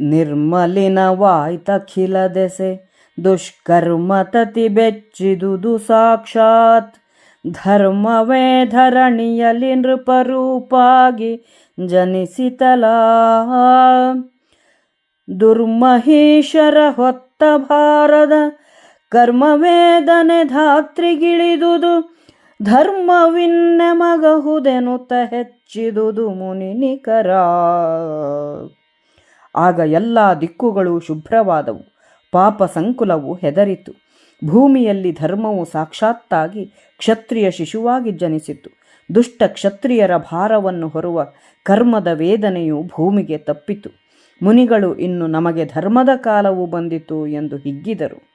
ನಿರ್ಮಲಿನವಾಯ್ತಖಿಲ ದೆಸೆ ದುಷ್ಕರ್ಮ ತತಿ ಬೆಚ್ಚಿದುದು ಸಾಕ್ಷಾತ್ ಧರ್ಮವೇ ಧರಣಿಯಲಿ ನೃಪರೂಪಾಗಿ ಜನಿಸಿತಲಾ. ದುರ್ಮಹೀಶರ ಹೊತ್ತ ಭಾರದ ಕರ್ಮವೇದನೆ ಧಾತ್ರಿಗಿಳಿದುದು. ಧರ್ಮವಿನ್ನೆ ಮಗಹುದೆನುತ ಹೆಚ್ಚಿದುದು ಮುನಿ ನಿಕರ ಆಗ ಎಲ್ಲ ದಿಕ್ಕುಗಳು ಶುಭ್ರವಾದವು. ಪಾಪ ಸಂಕುಲವು ಹೆದರಿತು. ಭೂಮಿಯಲ್ಲಿ ಧರ್ಮವು ಸಾಕ್ಷಾತ್ತಾಗಿ ಕ್ಷತ್ರಿಯ ಶಿಶುವಾಗಿ ಜನಿಸಿತು. ದುಷ್ಟ ಕ್ಷತ್ರಿಯರ ಭಾರವನ್ನು ಹೊರುವ ಕರ್ಮದ ವೇದನೆಯು ಭೂಮಿಗೆ ತಪ್ಪಿತು. ಮುನಿಗಳು ಇನ್ನು ನಮಗೆ ಧರ್ಮದ ಕಾಲವು ಬಂದಿತು ಎಂದು ಹಿಗ್ಗಿದರು.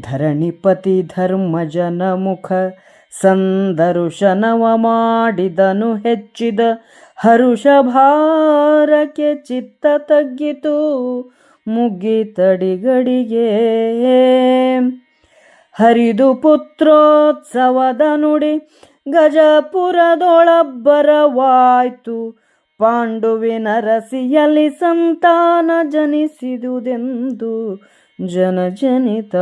ಧರಣಿಪತಿ ಧರ್ಮಜನ ಮುಖ ಸಂದರುಶನವ ಮಾಡಿದನು ಹೆಚ್ಚಿದ ಹರುಷ ಭಾರಕ್ಕೆ ಚಿತ್ತ ತಗ್ಗಿತು ಮುಗ್ಗಿತಡಿಗಡಿಗೆ ಹರಿದು ಪುತ್ರೋತ್ಸವದ ನುಡಿ ಗಜಪುರದೊಳಬ್ಬರವಾಯ್ತು. ಪಾಂಡುವಿನ ರಸಿಯಲ್ಲಿ ಸಂತಾನ ಜನಿಸಿದುದೆಂದು ಜನಜನಿತ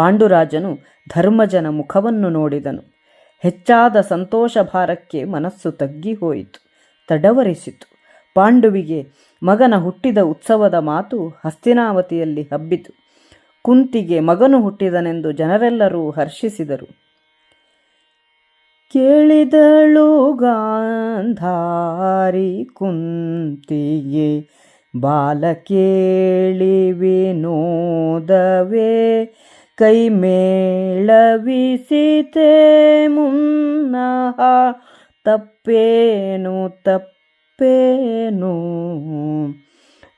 ಪಾಂಡುರಾಜನು ಧರ್ಮಜನ ಮುಖವನ್ನು ನೋಡಿದನು. ಹೆಚ್ಚಾದ ಸಂತೋಷ ಭಾರಕ್ಕೆ ಮನಸ್ಸು ತಗ್ಗಿ ಹೋಯಿತು ತಡವರಿಸಿತು. ಪಾಂಡುವಿಗೆ ಮಗನ ಹುಟ್ಟಿದ ಉತ್ಸವದ ಮಾತು ಹಸ್ತಿನಾವತಿಯಲ್ಲಿ ಹಬ್ಬಿತು. ಕುಂತಿಗೆ ಮಗನು ಹುಟ್ಟಿದನೆಂದು ಜನರೆಲ್ಲರೂ ಹರ್ಷಿಸಿದರು. ಕೇಳಿದಳು ಗಾಂಧಾರಿ, ಕುಂತಿಗೆ ಬಾಲ ಕೇಳಿ ವಿನೋದವೇ ಕೈ ಮೇಳವಿಸಿತೆ ಮುನ್ನ ತಪ್ಪೇನು ತಪ್ಪೇನು?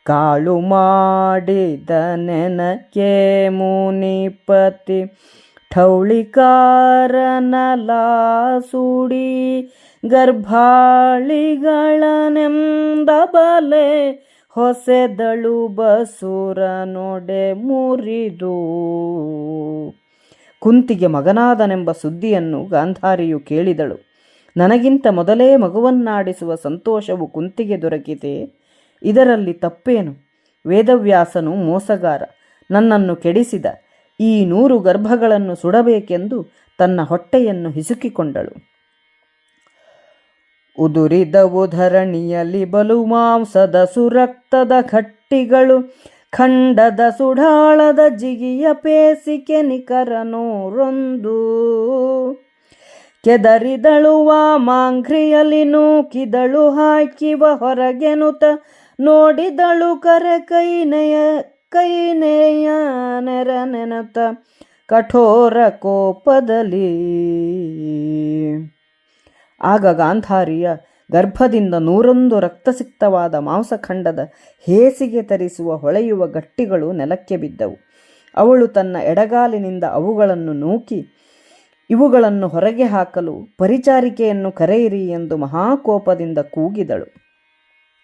ಕಾಳು ಮಾಡಿದ ನೆನಕೆ ಮುನಿಪತಿ. ಠೌಳಿಕಾರನಲಾಸುಡಿ ಗರ್ಭಾಳಿಗಳನೆಂದ ಬಲೆ. ಹೊಸೆದಳು ಬಸುರ ನೊಡೆ ಮುರಿದು. ಕುಂತಿಗೆ ಮಗನಾದನೆಂಬ ಸುದ್ದಿಯನ್ನು ಗಾಂಧಾರಿಯು ಕೇಳಿದಳು. ನನಗಿಂತ ಮೊದಲೇ ಮಗುವನ್ನಾಡಿಸುವ ಸಂತೋಷವು ಕುಂತಿಗೆ ದೊರಕಿದೆ. ಇದರಲ್ಲಿ ತಪ್ಪೇನು? ವೇದವ್ಯಾಸನು ಮೋಸಗಾರ. ನನ್ನನ್ನು ಕೆಡಿಸಿದ. ಈ ನೂರು ಗರ್ಭಗಳನ್ನು ಸುಡಬೇಕೆಂದು ತನ್ನ ಹೊಟ್ಟೆಯನ್ನು ಹಿಸುಕಿಕೊಂಡಳು. ಉದುರಿದವು ಧರಣಿಯಲ್ಲಿ ಬಲು ಮಾಂಸದ ಸುರಕ್ತದ ಕಟ್ಟಿಗಳು ಖಂಡದ ಸುಡಾಳದ ಜಿಗಿಯ ಪೇಸಿಕೆ ನಿಕರನೋರೊಂದು ಕೆದರಿದಳುವ ಮಾಂಘ್ರಿಯಲ್ಲಿ ನೂಕಿದಳು ಹಾಕಿವ ಹೊರಗೆನುತ, ನೋಡಿದಳು ಕರೆ ಕೈನೆಯ ಕೈನೆಯ ನೆರ ನೆನತ, ಕಠೋರ ಕೋಪದಲ್ಲಿ. ಆಗ ಗಾಂಧಾರಿಯ ಗರ್ಭದಿಂದ ನೂರೊಂದು ರಕ್ತಸಿಕ್ತವಾದ ಮಾಂಸಖಂಡದ ಹೇಸಿಗೆ ತರಿಸುವ ಹೊಳೆಯುವ ಗಟ್ಟಿಗಳು ನೆಲಕ್ಕೆ ಬಿದ್ದವು. ಅವಳು ತನ್ನ ಎಡಗಾಲಿನಿಂದ ಅವುಗಳನ್ನು ನೂಕಿ, ಇವುಗಳನ್ನು ಹೊರಗೆ ಹಾಕಲು ಪರಿಚಾರಿಕೆಯನ್ನು ಕರೆಯಿರಿ ಎಂದು ಮಹಾಕೋಪದಿಂದ ಕೂಗಿದಳು.